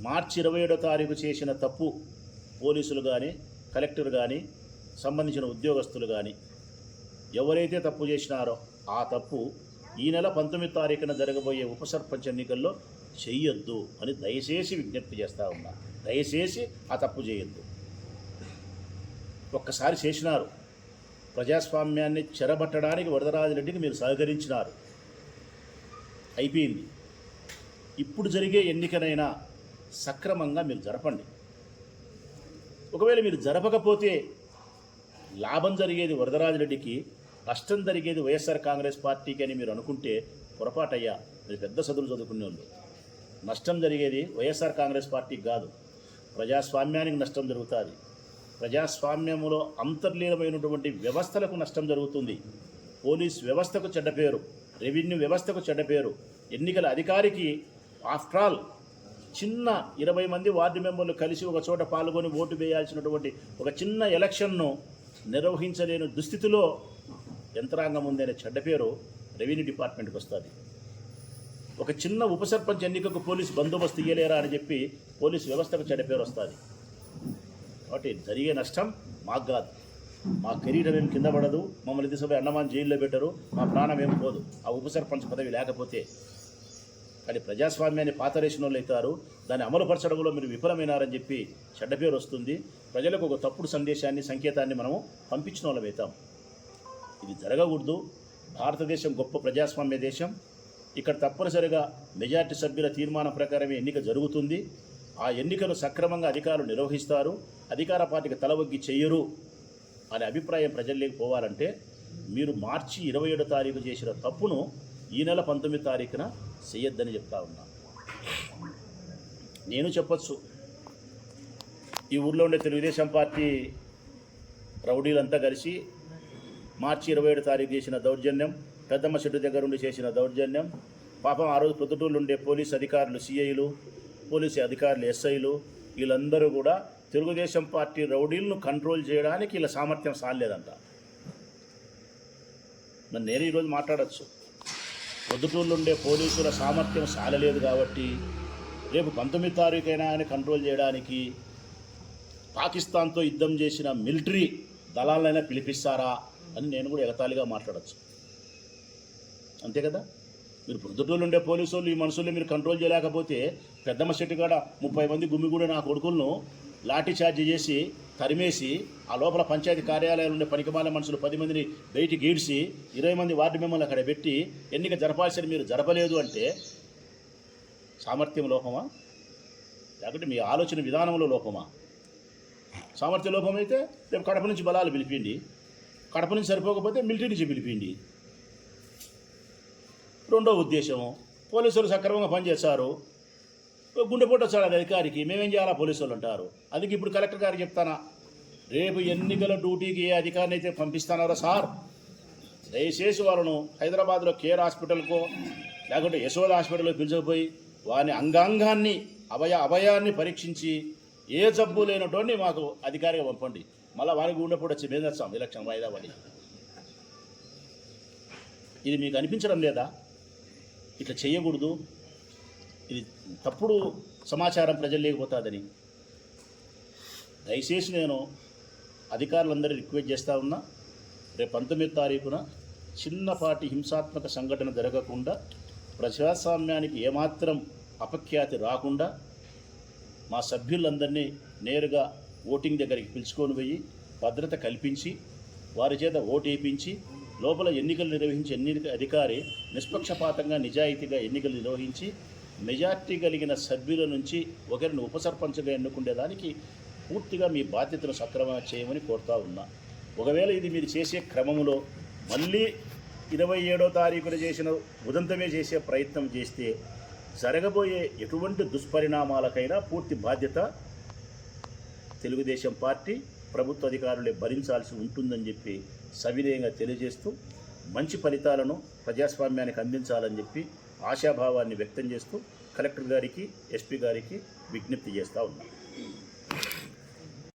మార్చి ఇరవై ఏడో తారీఖు చేసిన తప్పు పోలీసులు కానీ కలెక్టర్ కానీ సంబంధించిన ఉద్యోగస్తులు కానీ ఎవరైతే తప్పు చేసినారో ఆ తప్పు ఈ నెల పంతొమ్మిది తారీఖున జరగబోయే ఉప సర్పంచ్ ఎన్నికల్లో చెయ్యొద్దు అని దయచేసి విజ్ఞప్తి చేస్తా ఉన్నా. దయచేసి ఆ తప్పు చేయొద్దు. ఒక్కసారి చేసినారు. ప్రజాస్వామ్యాన్ని చెరబట్టడానికి వరదరాజరెడ్డికి మీరు సహకరించినారు. అయిపోయింది. ఇప్పుడు జరిగే ఎన్నికనైనా సక్రమంగా మీరు జరపండి. ఒకవేళ మీరు జరపకపోతే లాభం జరిగేది వరదరాజరెడ్డికి నష్టం జరిగేది వైఎస్ఆర్ కాంగ్రెస్ పార్టీకి అని మీరు అనుకుంటే పొరపాటయ్యా మీరు పెద్ద చదువులు చదువుకునే వాళ్ళు నష్టం జరిగేది వైఎస్ఆర్ కాంగ్రెస్ పార్టీకి కాదు. ప్రజాస్వామ్యానికి నష్టం జరుగుతుంది. ప్రజాస్వామ్యంలో అంతర్లీనమైనటువంటి వ్యవస్థలకు నష్టం జరుగుతుంది. పోలీస్ వ్యవస్థకు చెడ్డ పేరు రెవెన్యూ వ్యవస్థకు చెడ్డ పేరు. ఎన్నికల అధికారికి ఆఫ్టర్ ఆల్ చిన్న ఇరవై మంది వార్డు మెంబర్లు కలిసి ఒక చోట పాల్గొని ఓటు వేయాల్సినటువంటి ఒక చిన్న ఎలక్షన్ను నిర్వహించలేని దుస్థితిలో యంత్రాంగం ఉందనే చెడ్డ పేరు రెవెన్యూ డిపార్ట్మెంట్కి వస్తుంది. ఒక చిన్న ఉప సర్పంచ్ ఎన్నికకు పోలీస్ బందోబస్తు ఇయ్యలేరా అని చెప్పి పోలీస్ వ్యవస్థకు చెడ్డ పేరు వస్తుంది. కాబట్టి జరిగే నష్టం మాకు కాదు. మా కెరీర్ ఏం కింద పడదు. మమ్మల్ని తీసుకుపోయి అన్నమాన్ జైల్లో పెట్టరు. మా ప్రాణం ఏం పోదు. ఆ ఉప సర్పంచ్ పదవి లేకపోతే కానీ ప్రజాస్వామ్యాన్ని పాతరేసిన వాళ్ళు అవుతారు. దాన్ని అమలుపరచడంలో మీరు విఫలమైనారని చెప్పి చెడ్డ పేరు వస్తుంది. ప్రజలకు ఒక తప్పుడు సందేశాన్ని సంకేతాన్ని మనము పంపించిన వాళ్ళం అవుతాం. ఇది జరగకూడదు. భారతదేశం గొప్ప ప్రజాస్వామ్య దేశం. ఇక్కడ తప్పనిసరిగా మెజార్టీ సభ్యుల తీర్మానం ప్రకారమే ఎన్నిక జరుగుతుంది. ఆ ఎన్నికను సక్రమంగా అధికారులు నిర్వహిస్తారు. అధికార పార్టీకి తలవగ్గి చెయ్యరు అనే అభిప్రాయం ప్రజల్లోకి పోవాలంటే మీరు మార్చి ఇరవై ఏడో తారీఖు చేసిన తప్పును ఈ నెల పంతొమ్మిది తారీఖున చెయ్యొద్దని చెప్తా ఉన్నా. నేను చెప్పచ్చు. ఈ ఊర్లో ఉండే తెలుగుదేశం పార్టీ రౌడీలంతా కలిసి మార్చి ఇరవై ఏడు తారీఖు చేసిన దౌర్జన్యం పెద్దమ్మ చెట్టు దగ్గర ఉండి చేసిన దౌర్జన్యం పాపం ఆ రోజు ప్రొద్దుటూళ్ళు ఉండే పోలీస్ అధికారులు సిఐలు పోలీసు అధికారులు ఎస్ఐలు వీళ్ళందరూ కూడా తెలుగుదేశం పార్టీ రౌడీలను కంట్రోల్ చేయడానికి వీళ్ళ సామర్థ్యం సాలేదంట నన్ను నేను ఈరోజు మాట్లాడచ్చు. ఉండే పోలీసుల సామర్థ్యం సాలలేదు కాబట్టి రేపు పంతొమ్మిది తారీఖైనా ఆయన కంట్రోల్ చేయడానికి పాకిస్తాన్తో యుద్ధం చేసిన మిలిటరీ దళాలైనా పిలిపిస్తారా అని నేను కూడా ఎగతాళిగా మాట్లాడచ్చు. అంతే కదా? మీరు పొద్దుటూళ్ళు ఉండే పోలీసు వాళ్ళు ఈ మనుషుల్ని మీరు కంట్రోల్ చేయలేకపోతే పెద్దమ్మ శెట్టి కాడ ముప్పై మంది గుమ్మిగూడి నా కొడుకులను లాఠీ చార్జ్ చేసి తరిమేసి ఆ లోపల పంచాయతీ కార్యాలయాలు ఉండే పనికిమాల మనుషులు పది మందిని బయటికి ఈడ్చి ఇరవై మంది వార్డు మెంబర్లు అక్కడ పెట్టి ఎన్నిక జరపాల్సిన మీరు జరపలేదు అంటే సామర్థ్యం లోపమా? లేకపోతే మీ ఆలోచన విధానంలో లోపమా? సామర్థ్య లోపమైతే రేపు కడప నుంచి బలాలు పిలిపిండి కడప నుంచి సరిపోకపోతే మిలిటరీ నుంచి పిలిపిండి. రెండో ఉద్దేశం పోలీసులు సక్రమంగా పనిచేశారు గుండెపోటు వచ్చాడు అది అధికారికి మేమేం చేయాలా? పోలీసు వాళ్ళు అంటారు. అందుకే ఇప్పుడు కలెక్టర్ గారికి చెప్తానా? రేపు ఎన్నికల డ్యూటీకి ఏ అధికారిని అయితే పంపిస్తున్నారో సార్? దయచేసి వాళ్ళను హైదరాబాద్లో కేర్ హాస్పిటల్కో లేకుంటే యశోద హాస్పిటల్కి పిలిచిపోయి వాని అంగాంగాన్ని అభయ అభయాన్ని పరీక్షించి ఏ జబ్బు లేనటువంటి మాకు అధికారిగా పంపండి. మళ్ళీ వారికి గుండెపోటు వచ్చి మేము తెస్తాం ఎలక్షన్ వాయిదా పడి ఇది మీకు అనిపించడం లేదా? ఇట్లా చేయకూడదు ఇది తప్పుడు సమాచారం ప్రజలు లేకపోతుందని. దయచేసి నేను అధికారులందరూ రిక్వెస్ట్ చేస్తూ ఉన్నా రేపు పంతొమ్మిది తారీఖున చిన్నపాటి హింసాత్మక సంఘటన జరగకుండా ప్రజాస్వామ్యానికి ఏమాత్రం అపఖ్యాతి రాకుండా మా సభ్యులందరినీ నేరుగా ఓటింగ్ దగ్గరికి పిలుచుకొని పోయి భద్రత కల్పించి వారి చేత ఓటేపించి వేయించి లోపల ఎన్నికలు నిర్వహించే ఎన్నిక అధికారి నిష్పక్షపాతంగా నిజాయితీగా ఎన్నికలు నిర్వహించి మెజార్టీ కలిగిన సభ్యుల నుంచి ఒకరిని ఉపసర్పంచగా ఎన్నుకునేదానికి పూర్తిగా మీ బాధ్యతను సక్రమంగా చేయమని కోరుతా ఉన్నా. ఒకవేళ ఇది మీరు చేసే క్రమంలో మళ్ళీ ఇరవై ఏడో తారీఖున చేసిన ఉదంతమే చేసే ప్రయత్నం చేస్తే జరగబోయే ఎటువంటి దుష్పరిణామాలకైనా పూర్తి బాధ్యత తెలుగుదేశం పార్టీ ప్రభుత్వ అధికారులే భరించాల్సి ఉంటుందని చెప్పి సవినయంగా తెలియజేస్తూ మంచి ఫలితాలను ప్రజాస్వామ్యానికి అందించాలని చెప్పి ఆశాభావాన్ని వ్యక్తం చేస్తూ కలెక్టర్ గారికి ఎస్పీ గారికి విజ్ఞప్తి చేస్తూ ఉన్నాను